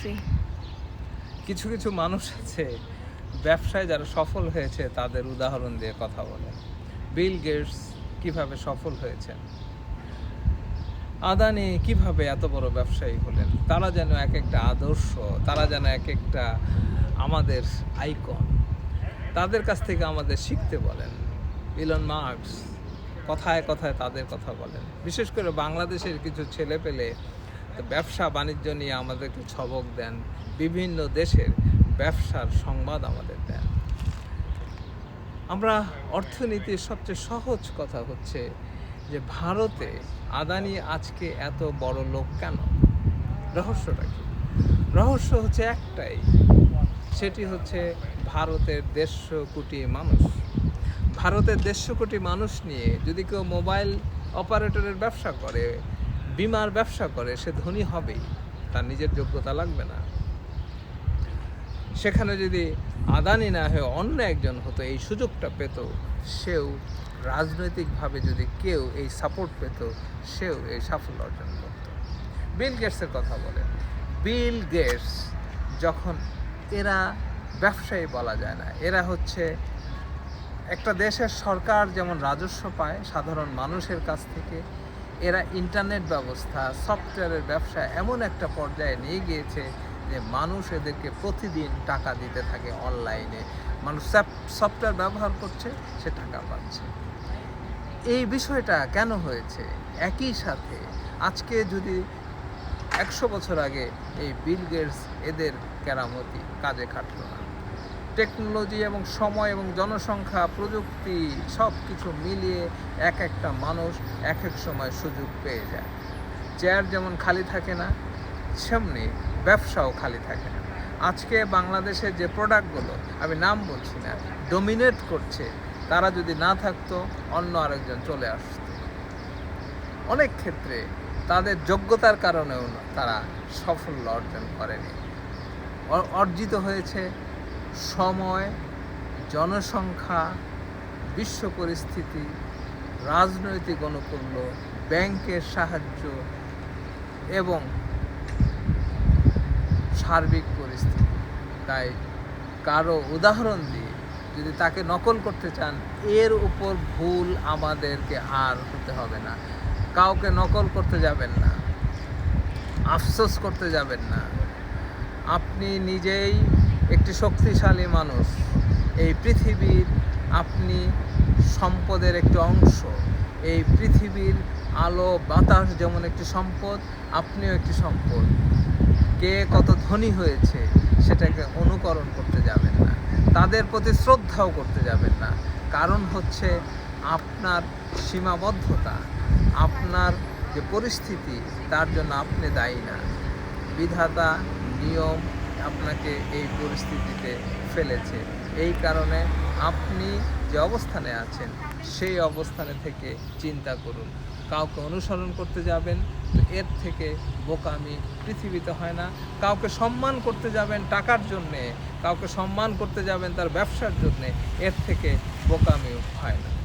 Free কিছু কিছু মানুষ আছে, ব্যবসায় যারা সফল হয়েছে, তাদের উদাহরণ দিয়ে কথা বলেন বিল গেটস কীভাবে সফল হয়েছেন? আদানি কীভাবে এত বড় ব্যবসায়ী হলেন? তারা যেন এক একটা আদর্শ, তারা যেন এক একটা আমাদের আইকন তাদের কাছ থেকে আমাদের শিখতে বলেন। ইলন মার্কস কথায় কথায় তাদের কথা বলেন। বিশেষ করে বাংলাদেশের কিছু ছেলে পেলে ব্যবসা বাণিজ্য নিয়ে আমাদেরকে ছবক দেন, বিভিন্ন দেশের ব্যবসার সংবাদ আমাদের দেন। আমরা অর্থনীতির সবচেয়ে সহজ কথা হচ্ছে যে ভারতে আদানি আজকে এত বড় লোক কেন? রহস্যটা কি? রহস্য হচ্ছে একটাই, সেটি হচ্ছে ভারতের দেড়শো কোটি মানুষ। ভারতের দেড়শো কোটি মানুষ নিয়ে যদি কেউ মোবাইল অপারেটরের ব্যবসা করে বিমার ব্যবসা করে, সে ধনী হবেই। তার নিজের যোগ্যতা লাগবে না। সেখানে যদি আদানি না হয়ে অন্য একজন হতো, এই সুযোগটা পেত, সেও রাজনৈতিকভাবে যদি কেউ এই সাপোর্ট পেত, সেও এই সাফল্য অর্জন করত। বিল গেটসের কথা বলে বিল গেটস যখন এরা ব্যবসায়ী বলা যায় না, এরা হচ্ছে একটা দেশের সরকার যেমন রাজস্ব পায়, সাধারণ মানুষের কাছ থেকে এরা ইন্টারনেট ব্যবস্থা, সফটওয়্যারের ব্যবসা এমন একটা পর্যায়ে নিয়ে গিয়েছে যে মানুষ এদেরকে প্রতিদিন টাকা দিতে থাকে অনলাইনে। মানুষ সফটওয়্যার ব্যবহার করছে, সে টাকা পাচ্ছে। এই বিষয়টা কেন হয়েছে? একই সাথে আজকে যদি একশো বছর আগে এই বিল গেটস এদের কেরামতি কাজে খাটলো না। টেকনোলজি এবং সময় এবং জনসংখ্যা, প্রযুক্তি সব কিছু মিলিয়ে এক একটা মানুষ এক এক সময় সুযোগ পেয়ে যায়। চেয়ার যেমন খালি থাকে না, সেমনি ব্যবসাও খালি থাকে না। আজকে বাংলাদেশের যে প্রোডাক্টগুলো, আমি নাম বলছি না ডোমিনেট করছে, তারা যদি না থাকতো, অন্য আরেকজন চলে আসতো। অনেক ক্ষেত্রে তাদের যোগ্যতার কারণেও তারা সাফল্য অর্জন করেনি। অর্জিত হয়েছে সময়, জনসংখ্যা, বিশ্ব পরিস্থিতি, রাজনৈতিক অনুকূল্য, ব্যাংকের সাহায্য এবং সার্বিক পরিস্থিতি। তাই কারও উদাহরণ দিয়ে যদি তাকে নকল করতে চান, এর উপর ভুল আমাদেরকে আর হতে হবে না। কাউকে নকল করতে যাবেন না। আফসোস করতে যাবেন না। আপনি নিজেই একটি শক্তিশালী মানুষ। এই পৃথিবীর আপনি সম্পদের একটি অংশ। এই পৃথিবীর আলো, বাতাস যেমন একটি সম্পদ, আপনিও একটি সম্পদ। কে কত ধনী হয়েছে সেটাকে অনুকরণ করতে যাবেন না। তাদের প্রতি শ্রদ্ধাও করতে যাবেন না। কারণ হচ্ছে আপনার সীমাবদ্ধতা, আপনার যে পরিস্থিতি, তার জন্য আপনি দায়ী না। বিধাতা, নিয়ম আপনাকে এই পরিস্থিতিতে ফেলেছে। এই কারণে আপনি যে অবস্থানে আছেন, সেই অবস্থানে থেকে চিন্তা করুন। কাউকে অনুসরণ করতে যাবেন, তো এর থেকে বোকামি পৃথিবীতে হয় না। কাউকে সম্মান করতে যাবেন টাকার জন্যে, কাউকে সম্মান করতে যাবেন তার ব্যবসার জন্যে, এর থেকে বোকামিও হয় না।